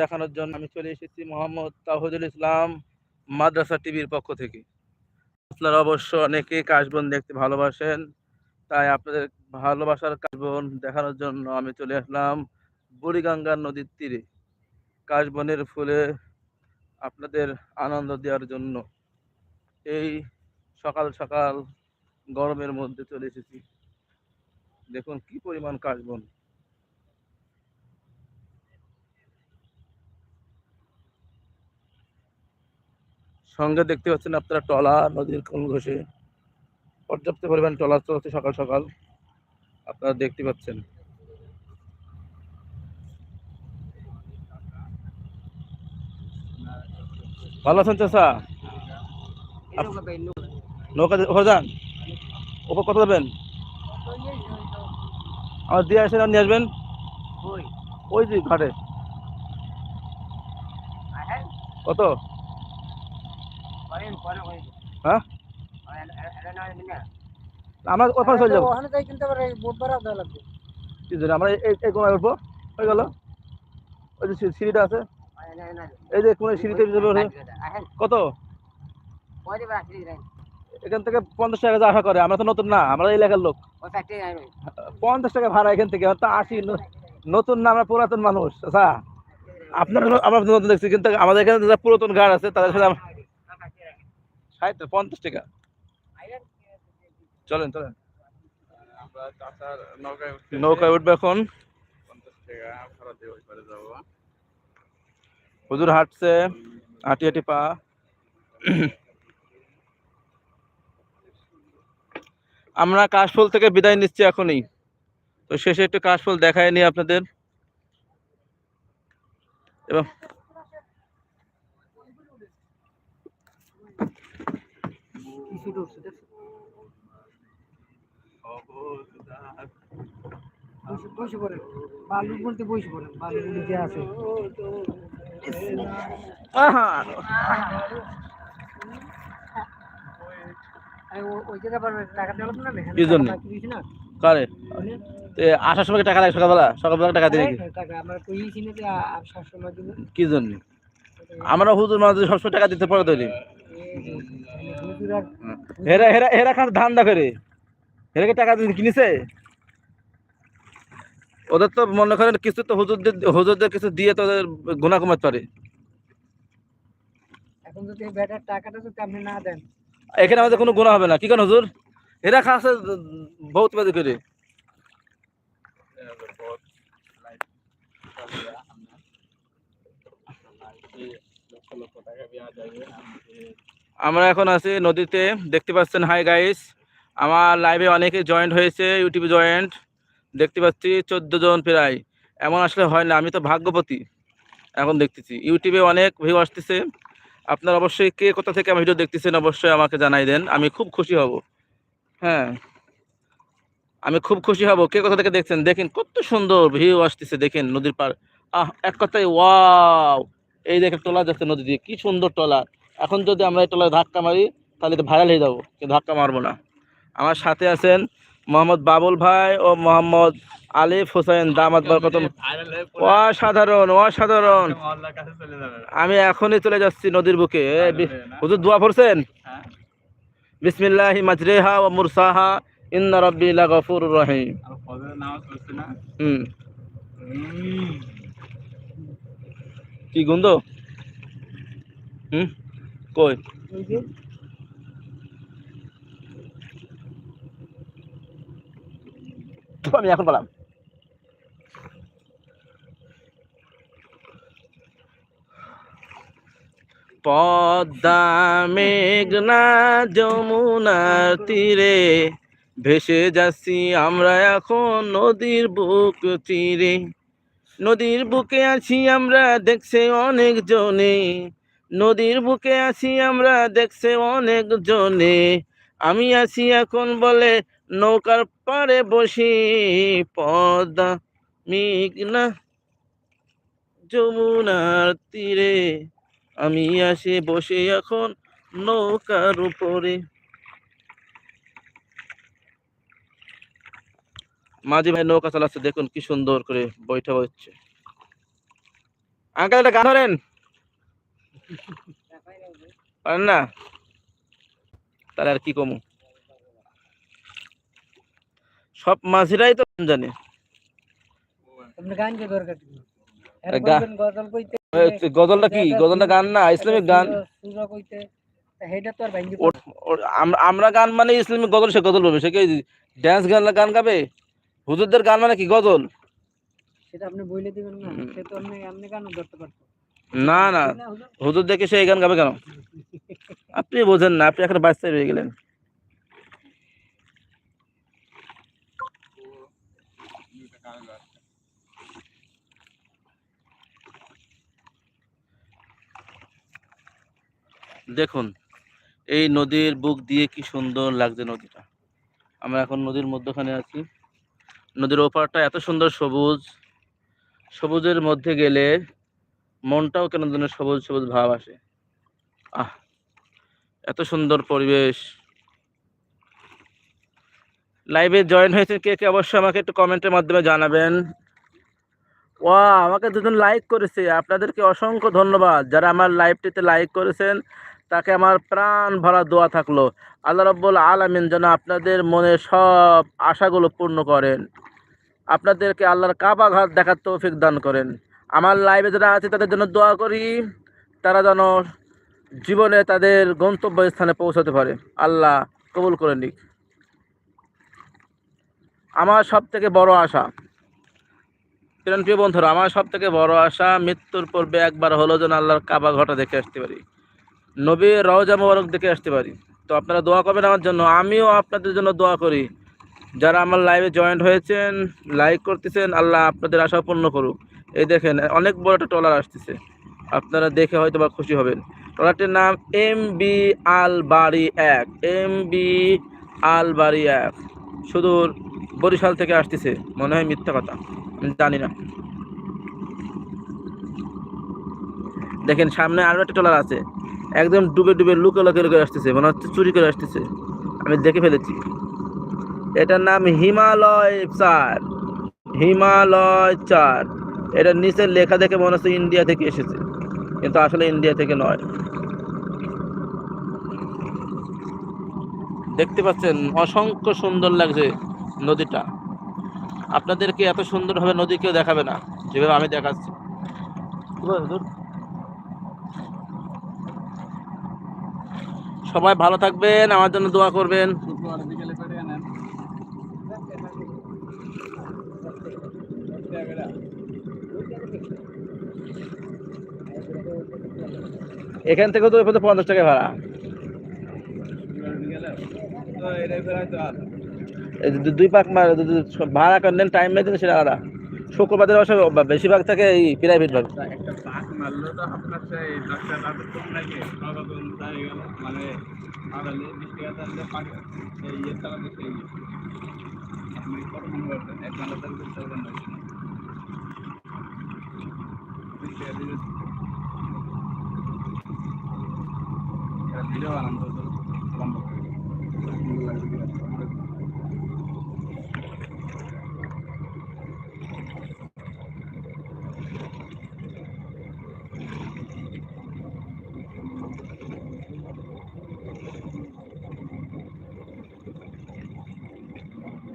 দেখানোর জন্য আমি চলে এসেছি মোহাম্মদ তাহিদুল ইসলাম মাদ্রাসা টিভির পক্ষ থেকে। আপনারা অবশ্য অনেকে কাশবন দেখতে ভালোবাসেন, তাই আপনাদের ভালোবাসার কাশবন দেখানোর জন্য আমি চলে আসলাম বুড়িগঙ্গা নদীর তীরে। কাশবনের ফুলে আপনাদের আনন্দ দেওয়ার জন্য এই সকাল সকাল গরমের মধ্যে চলে এসেছি। দেখুন কি পরিমাণ কাশবন। সঙ্গে দেখতে পাচ্ছেন আপনারা টলা নদীর কোন ঘষে। পর্যাপ্ত পরিমাণ টলা চলছে সকাল সকাল। আপনারা দেখতে পাচ্ছেন। ভালো আছেন চাষা নৌকা ওপর যান। ওপর কত যাবেন আমার দিয়ে আসেন আর নিয়ে আসবেন ওই যে ঘাটে। কত? হ্যাঁ আমরা ওখানে চলে যাব। ওখানে যাই কিনতে পারে বোট ভাড়া লাগবে। কি জন্য? আমরা এই এই কোনায় উঠবো? হয়ে গেল? ওই যে সিঁড়িটা আছে। এই যে কোন সিঁড়িতে কত? এখান থেকে পঞ্চাশ টাকা আশা করে। আমরা তো নতুন না আমরা এলাকার লোক। পঞ্চাশ টাকা ভাড়া এখান থেকে তা আসি নতুন না আমরা পুরাতন মানুষ। আচ্ছা আপনার আমরা নতুন দেখছি কিন্তু আমাদের এখানে যারা পুরাতন গাড় আছে তাদের সাথে ষাট পঞ্চাশ টাকা। চলেন চলেন। নৌকায় উঠবে এখন। হুজুর হাঁটছে হাঁটি হাঁটি পা। আমরা কাশফুল থেকে বিদায় নিচ্ছি এখনই। তো শেষে একটু কাশফুল দেখায় নি আপনাদের। এবং বসে- বসে পড়েন বালুর মধ্যে বসে পড়েন বালুর মধ্যে আছে আহা, আমি ও- ওই জায়গায় পারবেন টাকা দেওয়া লাগবে না কি দিয়েছি না। কারে? ওখানে? তে আসার সময় টাকা লাগে সকালবেলা? সকালবেলা টাকা দিয়ে হ্যাঁ, টাকা আমরা কইছি না যে আর সবসময় দিব কি জন্য? আমরা হুজুর মানুষ সবসময় টাকা দিতে পারে তৈরি হেরা হেরা হেরা খান ধান্দা করে। হেরাকে টাকা কিনেছে? ওদের তো মনে করেন কিছু তো হুজুরদের হুজুরদের কিছু দিয়ে তো ওদের গুণা কমাতে পারে। এখন যদি ব্যাটার টাকাটা যদি আপনি না দেন। এখানে আমাদের কোনো গুণা হবে না। কি কেন হুজুর? এরা খাসে বহুত বাজি করে। আমরা এখন আছি নদীতে। দেখতে পাচ্ছেন হাই গাইস আমার লাইভে অনেকে জয়েন্ট হয়েছে ইউটিউবে জয়েন্ট দেখতে পাচ্ছি চোদ্দ জন প্রায়। এমন আসলে হয় না, আমি তো ভাগ্যবতী। এখন দেখতেছি ইউটিউবে অনেক ভিউ আসতেছে। আপনার অবশ্যই কে কোথা থেকে আমার ভিডিও দেখতেছেন অবশ্যই আমাকে জানাই দেন, আমি খুব খুশি হব। হ্যাঁ আমি খুব খুশি হব। কে কোথা থেকে দেখছেন? দেখেন কত সুন্দর ভিউ আসতেছে, দেখেন নদীর পার আহ, এক কথায় ওয়াও এই দেখে টলা যাচ্ছে নদী দিয়ে, কি সুন্দর টলা। এখন যদি আমরা এই টলায় ধাক্কা মারি তাহলে তো ভাইরাল হয়ে যাব। কিন্তু ধাক্কা মারবো না। আমার সাথে আছেন মোহাম্মদ বাবুল ভাই ও মোহাম্মদ আলিফ হোসেন দামাত বরকত অসাধারণ অসাধারণ। আমি এখনই চলে যাচ্ছি নদীর বুকে। এ, বি- হুজুর দোয়া পড়ছেন? বিসমিল্লাহি মাজরেহা ও মুরসাহা ইন্না রাব্বি লাগাফুরুর রহিম। হুম। কি গন্ধ? হুম? কই? আমি এখন বললাম পদ্মা মেঘনা যমুনার তীরে ভেসে যাচ্ছি আমরা এখন নদীর বুক তীরে। নদীর বুকে আছি আমরা দেখছে অনেক জনে নদীর বুকে আছি আমরা, দেখছে অনেক জনে। আমি আছি এখন বলে নৌকার পাড়ে বসি, পদ্মা, মেঘনা যমুনার তীরে। আমি আসে বসে এখন নৌকার উপরে। মাঝে ভাই নৌকা চালাচ্ছে, দেখুন কি সুন্দর করে বৈঠা হচ্ছে। আঙ্কেল, একটা গান ধরেন। পারেন না তাহলে আর কি কমু? সব মাঝিরাই তো জানে। গজলটা কি? গজলটা গান না ইসলামিক গান? আমরা গান মানে ইসলামিক গজল সে গজল বলবে। সে কি ড্যান্স গান গান গাবে? হুজুরদের গান মানে কি গজল? সেটা আপনি বইলে দিবেন না সে তো আপনি আপনি গান ধরতে পারতো। না না। হুজুর? দেখে সে গান গাবে কেন? আপনি বোঝেন না, আপনি এখন বাচ্চা রয়ে গেলেন। দেখুন, এই নদীর বুক দিয়ে কি সুন্দর লাগছে নদীটা। আমরা এখন নদীর মধ্যখানে আছি। নদীর ওপারটা এত সুন্দর সবুজ। সবুজের মধ্যে গেলে মনটাও কেন যেন সবুজ সবুজ ভাব আসে। আহ, এত সুন্দর পরিবেশ। লাইভে জয়েন হয়েছে কে কে? অবশ্যই আমাকে একটু কমেন্টের মাধ্যমে জানাবেন। ওয়া আমাকে দুজন লাইক করেছে। আপনাদেরকে অসংখ্য ধন্যবাদ। যারা আমার লাইভটিতে লাইক করেছেন, তাকে আমার প্রাণ ভরা দোয়া থাকল। আল্লাহ রব্বুল আলামিন যেন আপনাদের মনে সব আশাগুলো পূর্ণ করেন। আপনাদেরকে আল্লাহর কাবা ঘাট দেখার তৌফিক দান করেন। আমার লাইভে যারা আছে, তাদের জন্য দোয়া করি, তারা যেন জীবনে তাদের গন্তব্য স্থানে পৌঁছাতে পারে। আল্লাহ কবুল করে নিক। আমার সব থেকে বড় আশা প্রিয় বন্ধুরা, আমার সব থেকে বড় আশা মৃত্যুর পূর্বে একবার হলো যেন আল্লাহর কাবা ঘটা দেখে আসতে পারি। নবীর রওজা মোবারক দেখে আসতে পারি। তো আপনারা দোয়া করবেন আমার জন্য, আমিও আপনাদের জন্য দোয়া করি। যারা আমার লাইভে জয়েন্ট হয়েছেন লাইক করতেছেন, আল্লাহ আপনাদের আশা পূর্ণ করুক। এই দেখেন, অনেক বড় একটা ট্রলার আসতেছে। আপনারা দেখে হয়তো বা খুশি হবেন। ট্রলারটির নাম এম বি আল বাড়ি এক। এম বি আল বাড়ি এক। সুদূর বরিশাল থেকে আসতেছে। মনে হয় মিথ্যা কথা। আমি জানি না। দেখেন, সামনে আরও একটা ট্রলার আছে। একদম ডুবে ডুবে লুকে লুকে লুকে আসতেছে। মনে হচ্ছে চুরি করে আসতেছে। আমি দেখে ফেলেছি। এটার নাম হিমালয় চার। হিমালয় চার। এটার নিচের লেখা দেখে মনে হচ্ছে ইন্ডিয়া থেকে এসেছে। কিন্তু আসলে ইন্ডিয়া থেকে নয়। দেখতে পাচ্ছেন, অসংখ্য সুন্দর লাগছে নদীটা। আপনাদেরকে এত সুন্দরভাবে নদী কেউ দেখাবে না। যেভাবে আমি দেখাচ্ছি? সবাই ভালো থাকবেন, আমার জন্য দোয়া করবেন। এখান থেকে তো পর্যন্ত পঞ্চাশ টাকা ভাড়া। এই যে দু- দুই পাক ভাড়া করে নেন টাইম মেয়ে সেটা আলাদা। শুক্রবারের অবশ্য বেশিরভাগ থাকে এই প্রাইভেট ভাগ। একটা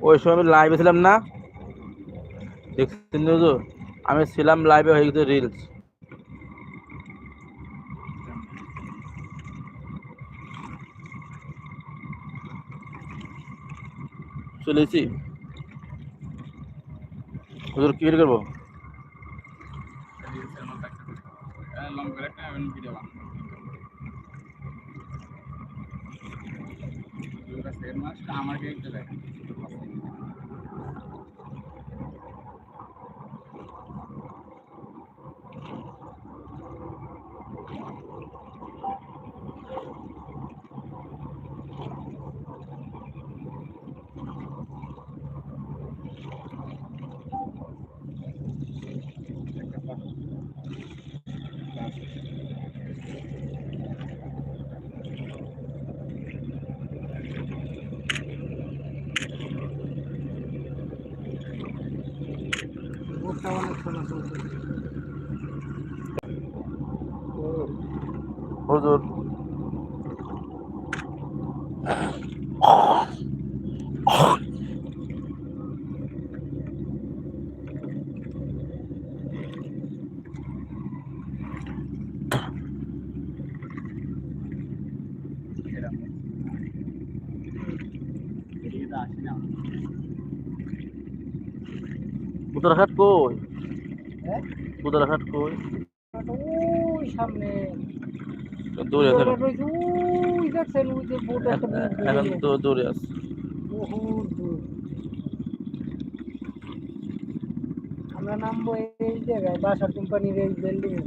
ওই সময় আমি লাইভে ছিলাম না দেখছেন হুজুর আমি ছিলাম লাইভে হয়ে গেছে রিলস চলেছি হুজুর কি বের করব? আমাকে হুজুর। উত্তরাঘাট কই? হ্যাঁ? উত্তরাঘাট কই? সামনে। দূরে একটা এখন- তো দূরে আছে আমরা নামবো এই জায়গায় বাসার কোম্পানির এই বিল্ডিং এ